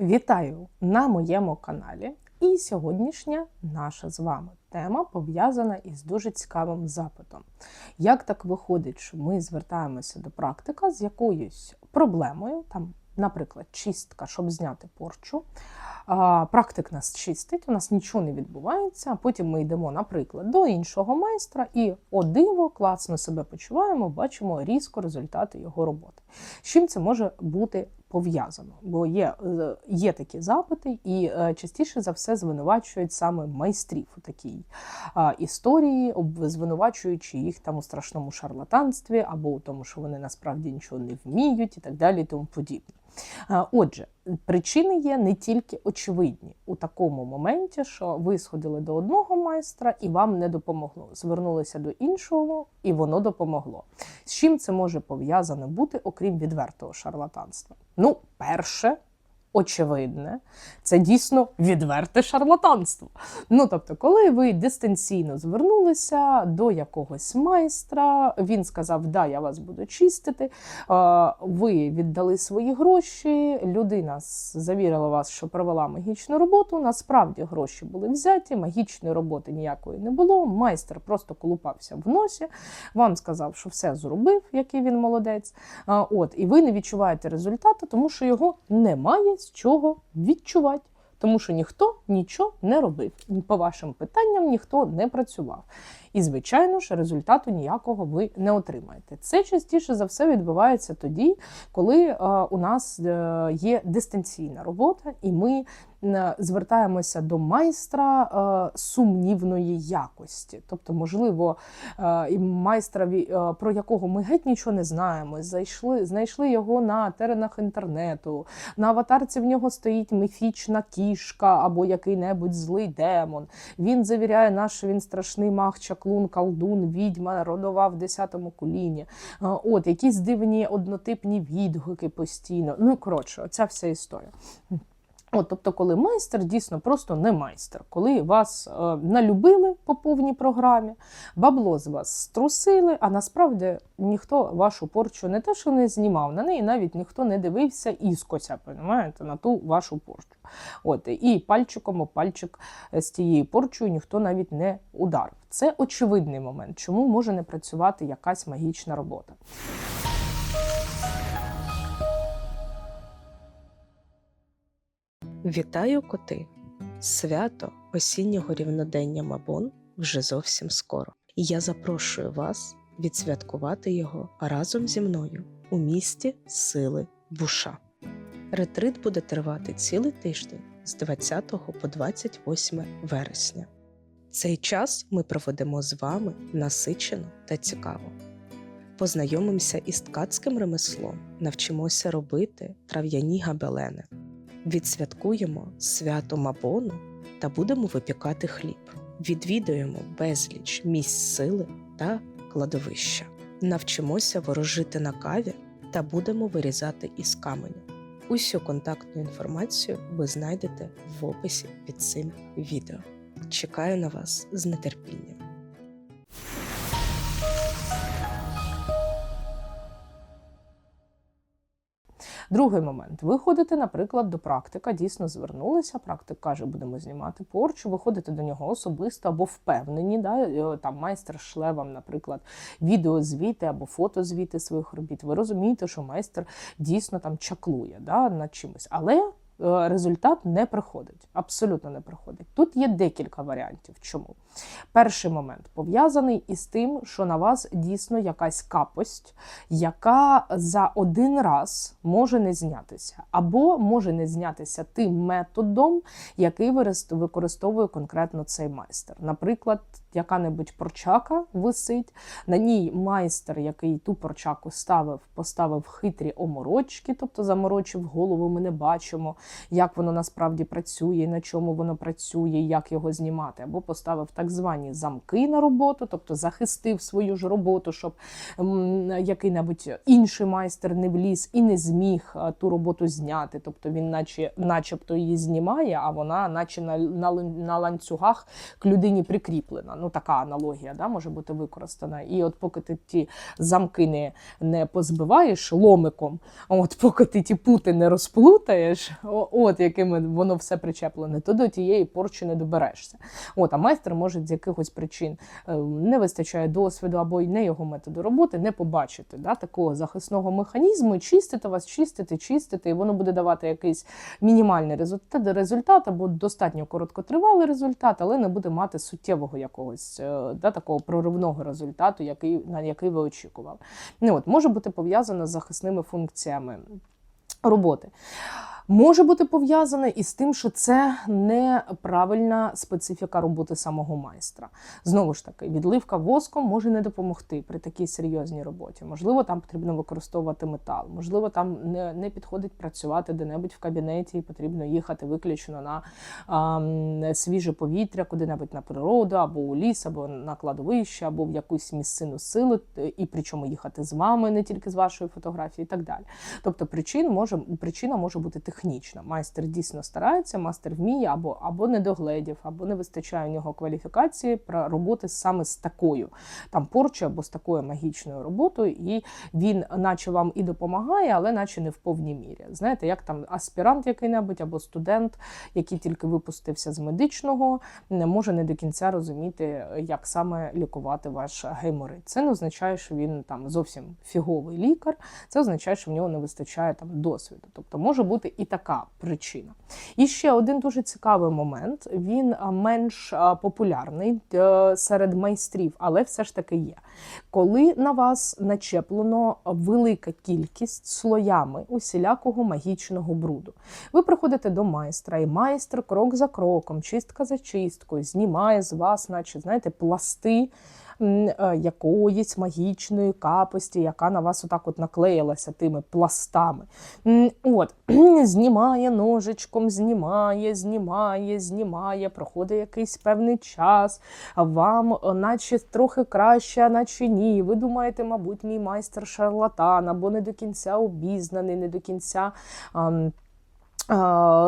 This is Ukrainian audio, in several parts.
Вітаю на моєму каналі. І сьогоднішня наша з вами тема пов'язана із дуже цікавим запитом. Як так виходить, що ми звертаємося до практика з якоюсь проблемою, там, наприклад, чистка, щоб зняти порчу. А, Практик нас чистить, у нас нічого не відбувається. а Потім ми йдемо, наприклад, до іншого майстра і о диво, класно себе почуваємо, бачимо різко результати його роботи. З чим це може бути пов'язано? Бо є, е, є такі запити, і е, частіше за все звинувачують саме майстрів у такій історії, звинувачуючи їх там у страшному шарлатанстві або у тому, що вони насправді нічого не вміють, і так далі, і тому подібне. А, Отже, причини є не тільки очевидні у такому моменті, що ви сходили до одного майстра і вам не допомогло. Звернулися до іншого, і воно допомогло. З чим це може пов'язано бути, окрім відвертого шарлатанства? Ну, перше, очевидне, це дійсно відверте шарлатанство. Ну, тобто, коли ви дистанційно звернулися до якогось майстра, він сказав, да, я вас буду чистити. Ви віддали свої гроші, людина завірила вас, що провела магічну роботу. Насправді гроші були взяті, магічної роботи ніякої не було. Майстер просто колупався в носі, вам сказав, що все зробив, який він молодець. От, і ви не відчуваєте результату, тому що його немає з чого відчувати. Тому що ніхто нічого не робив. По вашим питанням ніхто не працював. І, звичайно ж, результату ніякого ви не отримаєте. Це частіше за все відбувається тоді, коли е, у нас е, є дистанційна робота, і ми звертаємося до майстра е, сумнівної якості. Тобто, можливо, е, і майстрові, е, про якого ми геть нічого не знаємо, зайшли, знайшли його на теренах інтернету. На аватарці в нього стоїть міфічна кішка або який-небудь злий демон. Він завіряє що він страшний маг, чаклун, колдун, відьма, родова в десятому коліні. От якісь дивні однотипні відгуки постійно. Ну коротше, оця вся історія. От, тобто, коли майстер дійсно просто не майстер, коли вас е, налюбили по повній програмі, бабло з вас струсили, а насправді ніхто вашу порчу не те, що не знімав, на неї навіть ніхто не дивився іскося, понімаєте, на ту вашу порчу. От, і пальчиком о пальчик з тією порчою ніхто навіть не ударив. Це очевидний момент, чому може не працювати якась магічна робота. Вітаю коти! Свято осіннього рівнодення Мабон вже зовсім скоро. І я запрошую вас відсвяткувати його разом зі мною у місті Сили Буша. Ретрит буде тривати цілий тиждень з 20 по 28 вересня. Цей час ми проведемо з вами насичено та цікаво. Познайомимося із ткацьким ремеслом, навчимося робити трав'яні габелени відсвяткуємо свято Мабону та будемо випікати хліб. Відвідуємо безліч місць сили та кладовища. Навчимося ворожити на каві та будемо вирізати із каменю. Усю контактну інформацію ви знайдете в описі під цим відео. Чекаю на вас з нетерпінням. Другий момент. Ви ходите, наприклад, до практика, дійсно звернулися. Практик каже, будемо знімати порчу. Ви ходите до нього особисто або впевнені. Да? Там майстер шле вам, наприклад, відеозвіти або фотозвіти своїх робіт. Ви розумієте, що майстер дійсно там чаклує да, над чимось. Але результат не приходить. Абсолютно не приходить. Тут є декілька варіантів. Чому? Перший момент пов'язаний із тим, що на вас дійсно якась капость, яка за один раз може не знятися, або може не знятися тим методом, який використовує конкретно цей майстер. Наприклад, яка-небудь порчака висить, на ній майстер, який ту порчаку ставив, поставив хитрі оморочки, тобто заморочив голову. Ми не бачимо, як воно насправді працює, на чому воно працює, як його знімати, або поставив так звані замки на роботу, тобто захистив свою ж роботу, щоб який-небудь інший майстер не вліз і не зміг ту роботу зняти. Тобто він, наче, начебто, її знімає, а вона, наче на, на, на ланцюгах к людині прикріплена. Ну, така аналогія да, може бути використана. І от поки ти ті замки не, не позбиваєш ломиком, от поки ти ті пути не розплутаєш, от якими воно все причеплене, то до тієї порчі не доберешся. От, а майстер може з якихось причин е, не вистачає досвіду або й не його методу роботи, не побачити да, такого захисного механізму, чистити вас, чистити, чистити, і воно буде давати якийсь мінімальний результат, результат або достатньо короткотривалий результат, але не буде мати суттєвого якогось е, да, такого проривного результату, який, на який ви очікували. Ну, от, може бути пов'язано з захисними функціями роботи. Може бути пов'язане із тим, що це неправильна специфіка роботи самого майстра. Знову ж таки, відливка воском може не допомогти при такій серйозній роботі. Можливо, там потрібно використовувати метал, можливо, там не, не підходить працювати де-небудь в кабінеті, і потрібно їхати виключно на а, свіже повітря, куди-небудь на природу, або у ліс, або на кладовище, або в якусь місцину сили, і причому їхати з вами, не тільки з вашої фотографії, і так далі. Тобто причин може, причина може бути технічна. Майстер дійсно старається, майстер вміє або, або недогледів, або не вистачає у нього кваліфікації про роботи саме з такою там порчою або з такою магічною роботою, і він, наче вам і допомагає, але наче не в повній мірі. Знаєте, як там аспірант який-небудь або студент, який тільки випустився з медичного, не може не до кінця розуміти, як саме лікувати ваш геморит. Це не означає, що він там зовсім фіговий лікар. Це означає, що в нього не вистачає там досвіду. Тобто може бути і така причина. І ще один дуже цікавий момент. Він менш популярний е, серед майстрів, але все ж таки є. Коли на вас начеплено велика кількість слоями усілякого магічного бруду, ви приходите до майстра, і майстер крок за кроком, чистка за чисткою, знімає з вас, наче знаєте, пласти е, якоїсь магічної капості, яка на вас отак от наклеїлася тими пластами. От, знімає ножичком, знімає, знімає, знімає, проходить якийсь певний час, вам е, наче трохи краще, наче ні. Ви думаєте, мабуть, мій майстер шарлатан або не до кінця обізнаний, не до кінця.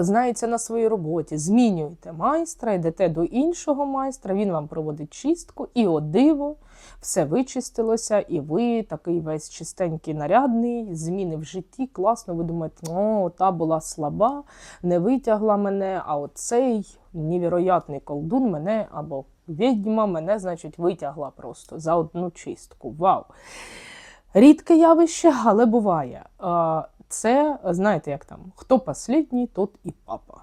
Знається на своїй роботі, змінюєте майстра, йдете до іншого майстра, він вам проводить чистку, і о диво, все вичистилося, і ви такий весь чистенький, нарядний, зміни в житті, класно. Ви думаєте, о, та була слаба, не витягла мене, а оцей невіроятний колдун мене або відьма мене, значить, витягла просто за одну чистку. Вау! Рідке явище, але буває. Це, знаєте, як там, хто послідній, тот і папа.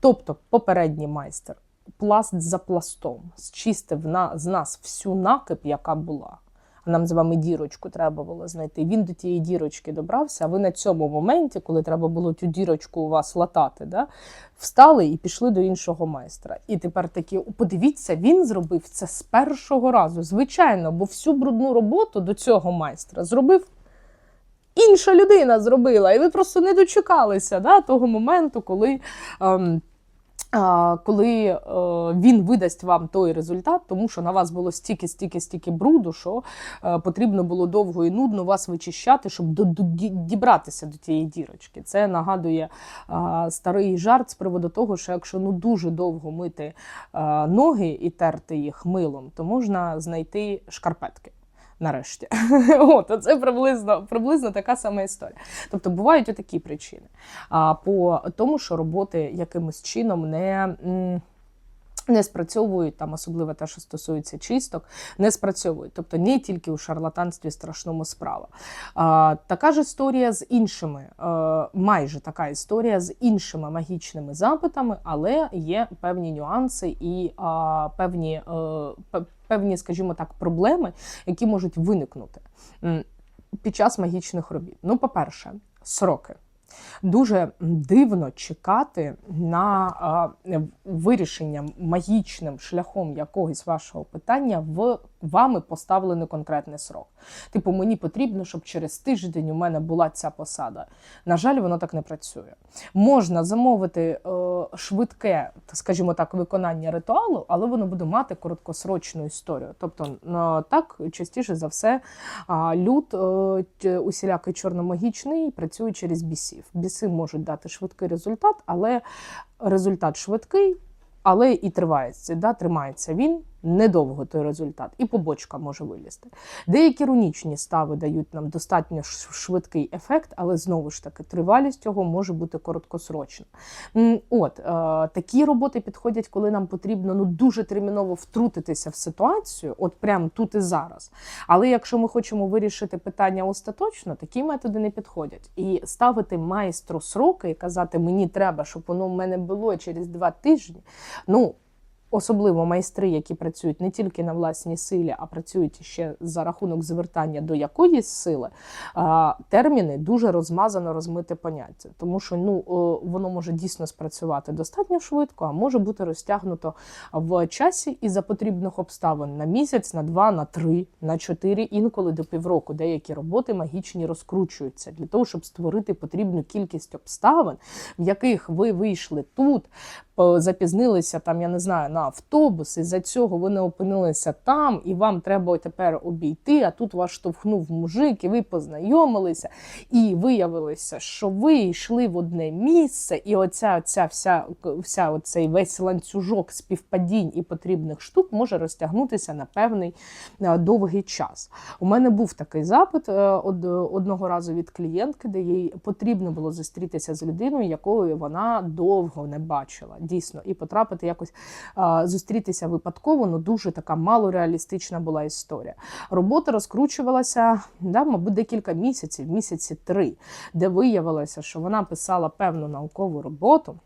Тобто, попередній майстер пласт за пластом зчистив на, з нас всю накип, яка була. А нам з вами дірочку треба було знайти. Він до тієї дірочки добрався, а ви на цьому моменті, коли треба було цю дірочку у вас латати, да, встали і пішли до іншого майстра. І тепер такі, подивіться, він зробив це з першого разу. Звичайно, бо всю брудну роботу до цього майстра зробив інша людина зробила, і ви просто не дочекалися да, того моменту, коли. Ем, Коли е, він видасть вам той результат, тому що на вас було стільки, стільки, стільки бруду, що е, потрібно було довго і нудно вас вичищати, щоб дібратися до тієї дірочки. Це нагадує е, старий жарт з приводу того, що якщо ну дуже довго мити ноги і терти їх милом, то можна знайти шкарпетки. Нарешті, от це приблизно, приблизно така сама історія. Тобто бувають отакі причини. А по тому, що роботи якимось чином не. Не спрацьовують там, особливо те, що стосується чисток, не спрацьовують. Тобто не тільки у шарлатанстві страшному справа. А, така ж історія з іншими, е, майже така історія з іншими магічними запитами, але є певні нюанси і а, певні, е, пе- певні, скажімо так, проблеми, які можуть виникнути під час магічних робіт. Ну, по-перше, сроки. Дуже дивно чекати на вирішення магічним шляхом якогось вашого питання в вами поставлений конкретний срок. Типу, мені потрібно, щоб через тиждень у мене була ця посада. На жаль, воно так не працює. Можна замовити е, швидке, скажімо так, виконання ритуалу, але воно буде мати короткосрочну історію. Тобто, так частіше за все, люд е, усілякий чорномагічний працює через бісів. Біси можуть дати швидкий результат, але результат швидкий, але і тривається. Да? Тримається він недовго той результат, і побочка може вилізти. Деякі рунічні стави дають нам достатньо швидкий ефект, але знову ж таки тривалість його може бути короткосрочна. От е, такі роботи підходять, коли нам потрібно ну дуже терміново втрутитися в ситуацію, от прямо тут і зараз. Але якщо ми хочемо вирішити питання остаточно, такі методи не підходять. І ставити майстру сроки і казати, мені треба, щоб воно в мене було через два тижні. Ну особливо майстри, які працюють не тільки на власній силі, а працюють ще за рахунок звертання до якоїсь сили, терміни дуже розмазано розмите поняття, тому що ну воно може дійсно спрацювати достатньо швидко, а може бути розтягнуто в часі і за потрібних обставин на місяць, на два, на три, на чотири, інколи до півроку. Деякі роботи магічні розкручуються для того, щоб створити потрібну кількість обставин, в яких ви вийшли тут, запізнилися там, я не знаю, на автобус, і за цього ви не опинилися там, і вам треба тепер обійти. А тут вас штовхнув мужик, і ви познайомилися, і виявилося, що ви йшли в одне місце, і оця, оця вся, вся оцей весь ланцюжок співпадінь і потрібних штук може розтягнутися на певний е, довгий час. У мене був такий запит е, од- одного разу від клієнтки, де їй потрібно було зустрітися з людиною, якою вона довго не бачила. Дійсно, і потрапити якось зустрітися випадково, ну дуже така малореалістична була історія. Робота розкручувалася, да, мабуть, декілька місяців, місяці три, де виявилося, що вона писала певну наукову роботу.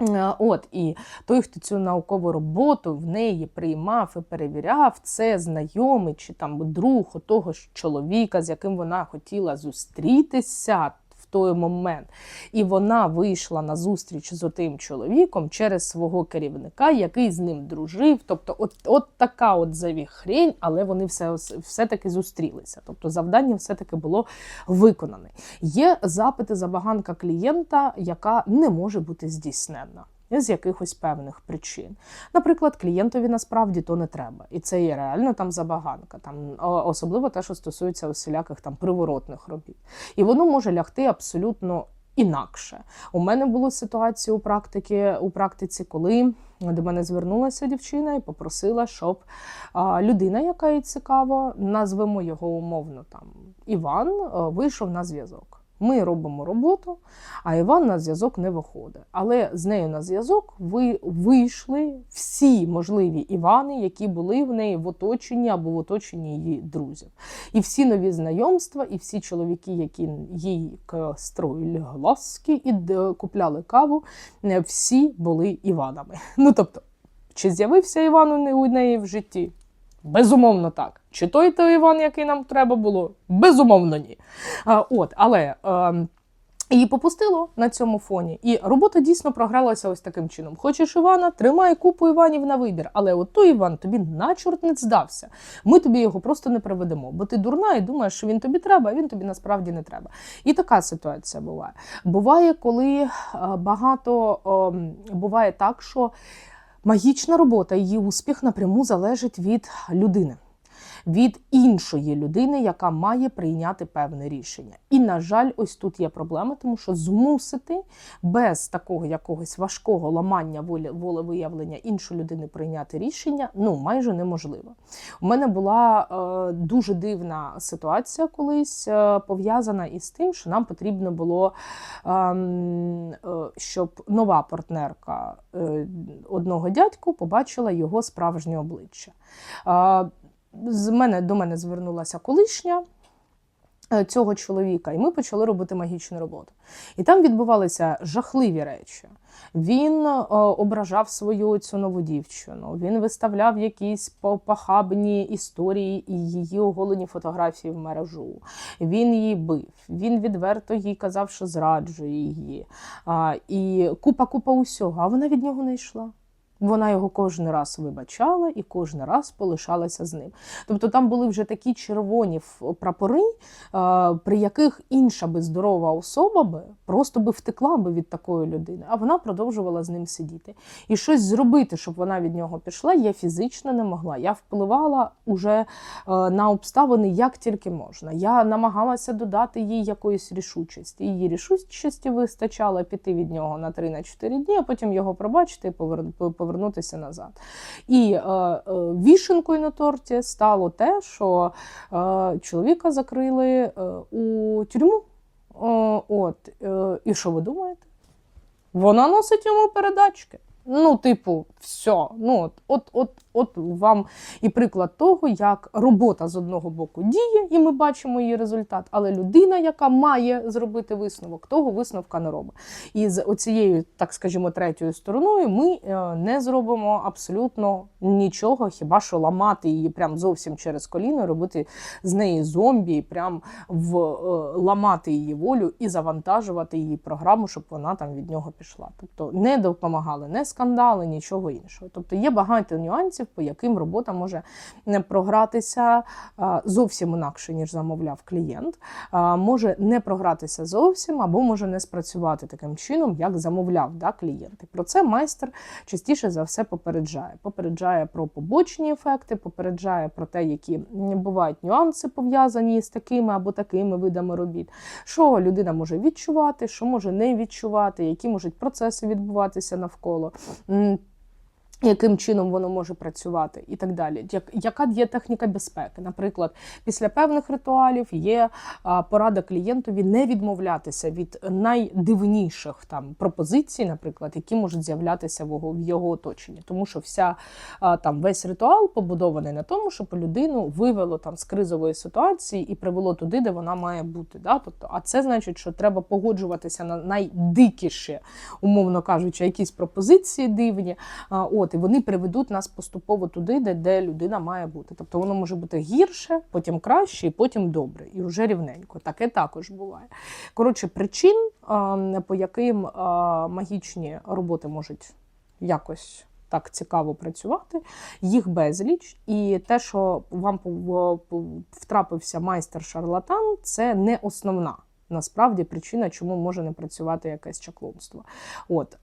Е, От і той, хто цю наукову роботу в неї приймав і перевіряв, це знайомий чи там друг того ж чоловіка, з яким вона хотіла зустрітися той момент. І вона вийшла на зустріч з отим чоловіком через свого керівника, який з ним дружив. Тобто, от, от така от завіхрень, але вони все, все-таки зустрілися. Тобто, завдання все-таки було виконане. Є запити забаганка клієнта, яка не може бути здійсненна. З якихось певних причин. Наприклад, клієнтові насправді то не треба. І це є реально там забаганка, там, особливо те, що стосується усіляких там приворотних робіт. І воно може лягти абсолютно інакше. У мене були ситуації у практиці, у практиці, коли до мене звернулася дівчина і попросила, щоб людина, яка їй цікава, назвемо його умовно там Іван, вийшов на зв'язок. Ми робимо роботу, а Іван на зв'язок не виходить. Але з нею на зв'язок ви вийшли всі можливі Івани, які були в неї в оточенні або в оточенні її друзів. І всі нові знайомства, і всі чоловіки, які їй строїли глазки і купляли каву, е, всі були Іванами. Ну тобто, чи з'явився Іван у неї в житті? Безумовно, так. Чи той той Іван, який нам треба було? Безумовно, ні. А, от, але. ем, Її попустило на цьому фоні, і робота дійсно програлася ось таким чином. Хочеш Івана, тримай купу Іванів на вибір, але от той Іван тобі на чорт не здався. Ми тобі його просто не приведемо, бо ти дурна і думаєш, що він тобі треба, а він тобі насправді не треба. І така ситуація буває. Буває, коли е, багато ем, буває так, що магічна робота, її успіх напряму залежить від людини. Від іншої людини, яка має прийняти певне рішення. І, на жаль, ось тут є проблема, тому що змусити без такого якогось важкого ламання волевиявлення іншої людини прийняти рішення ну майже неможливо. У мене була е, дуже дивна ситуація колись е, пов'язана із тим, що нам потрібно було, ем, е, щоб нова партнерка е, одного дядьку побачила його справжнє обличчя. Е, з мене до мене звернулася колишня е, цього чоловіка, і ми почали робити магічну роботу. І там відбувалися жахливі речі. Він е, ображав свою цю нову дівчину. Він виставляв якісь по- похабні історії і її оголені фотографії в мережу. Він її бив. Він відверто їй казав, що зраджує її. І купа купа усього. А вона від нього не йшла. Вона його кожен раз вибачала і кожен раз полишалася з ним. Тобто там були вже такі червоні прапори, е, при яких інша би здорова особа би просто би втекла би від такої людини, а вона продовжувала з ним сидіти. І щось зробити, щоб вона від нього пішла, я фізично не могла. Я впливала уже е, на обставини як тільки можна. Я намагалася додати їй якоїсь рішучості. Її рішучості вистачало піти від нього на 3-4 дні, а потім його пробачити і повер- повернутися назад. І е, е, вішенкою на торті стало те, що е, чоловіка закрили е, у тюрму. Е, от, е, і що ви думаєте? Вона носить йому передачки. Ну, типу, все. Ну, от, от, от, от вам і приклад того, як робота з одного боку діє, і ми бачимо її результат, але людина, яка має зробити висновок, того висновка не робить. І з оцією, так скажімо, третьою стороною ми е, не зробимо абсолютно нічого, хіба що ламати її прям зовсім через коліно, робити з неї зомбі, прям в е, ламати її волю і завантажувати її програму, щоб вона там від нього пішла. Тобто не допомагали не скандали, нічого іншого. Тобто є багато нюансів, по яким робота може не програтися зовсім інакше, ніж замовляв клієнт. Може не програтися зовсім, або може не спрацювати таким чином, як замовляв да, клієнт. І про це майстер частіше за все попереджає. Попереджає про побочні ефекти, попереджає про те, які бувають нюанси пов'язані з такими або такими видами робіт, що людина може відчувати, що може не відчувати, які можуть процеси відбуватися навколо. 嗯。Яким чином воно може працювати, і так далі. Як, яка є техніка безпеки? Наприклад, після певних ритуалів є порада клієнтові не відмовлятися від найдивніших там пропозицій, наприклад, які можуть з'являтися в його, оточенні, тому що вся там весь ритуал побудований на тому, щоб людину вивело там з кризової ситуації і привело туди, де вона має бути. Да? Тобто, а це значить, що треба погоджуватися на найдикіші, умовно кажучи, якісь пропозиції дивні. А, От, і вони приведуть нас поступово туди, де, де людина має бути. Тобто воно може бути гірше, потім краще, і потім добре, і вже рівненько. Таке також буває. Коротше, причин, по яким магічні роботи можуть якось. Так цікаво працювати, їх безліч, і те, що вам втрапився майстер-шарлатан, це не основна насправді причина, чому може не працювати якесь чаклунство. От,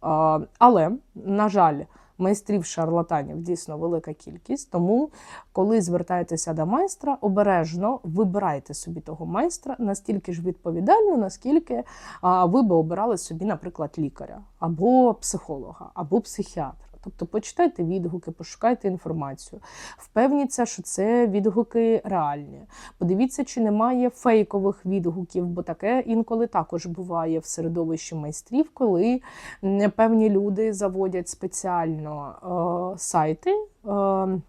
але, на жаль, майстрів шарлатанів дійсно велика кількість. Тому, коли звертаєтеся до майстра, обережно вибирайте собі того майстра настільки ж відповідально, наскільки ви би обирали собі, наприклад, лікаря або психолога, або психіатра. Тобто почитайте відгуки, пошукайте інформацію, впевніться, що це відгуки реальні. Подивіться, чи немає фейкових відгуків, бо таке інколи також буває в середовищі майстрів, коли певні люди заводять спеціально е, сайти. Е,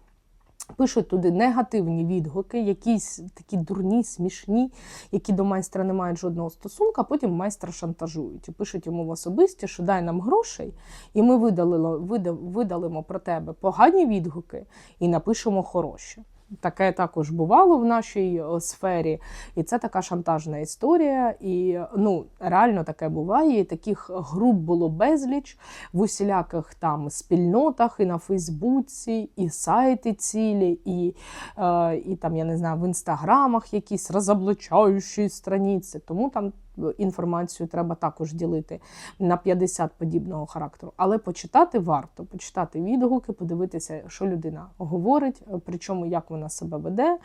Пишуть туди негативні відгуки, якісь такі дурні, смішні, які до майстра не мають жодного стосунка. потім майстра шантажують і пишуть йому в особисті, що дай нам грошей, і ми видалимо, видалимо про тебе погані відгуки і напишемо хороші. Таке також бувало в нашій сфері, і це така шантажна історія. І ну реально таке буває. І таких груп було безліч в усіляких там спільнотах, і на Фейсбуці, і сайти цілі, і, е, і там, я не знаю, в інстаграмах якісь розоблачаючі страниці. Тому там інформацію треба також ділити на 50 подібного характеру. Але почитати варто, почитати відгуки, подивитися, що людина говорить, причому як вона себе веде,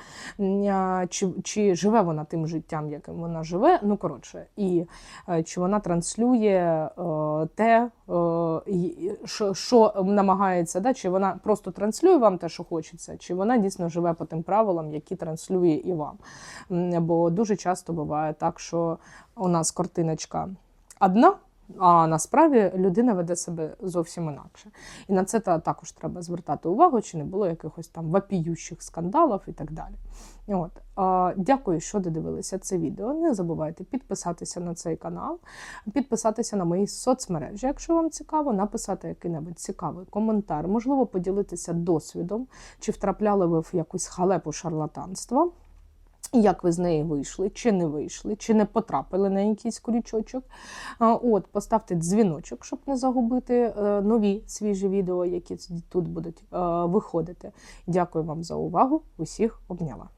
чи, чи живе вона тим життям, яким вона живе. Ну коротше, і е, чи вона транслює е, те, е, що намагається, да? чи вона просто транслює вам те, що хочеться, чи вона дійсно живе по тим правилам, які транслює і вам. Бо дуже часто буває так, що у нас картиночка одна. А насправді людина веде себе зовсім інакше. І на це також треба звертати увагу, чи не було якихось там вапіющих скандалів і так далі. От. Дякую, що додивилися це відео. Не забувайте підписатися на цей канал, підписатися на мої соцмережі, якщо вам цікаво, написати який-небудь цікавий коментар, можливо, поділитися досвідом, чи втрапляли ви в якусь халепу шарлатанства. Як ви з неї вийшли, чи не вийшли, чи не потрапили на якийсь крючочок. От, поставте дзвіночок, щоб не загубити е, нові свіжі відео, які тут будуть е, виходити. Дякую вам за увагу. Усіх обняла.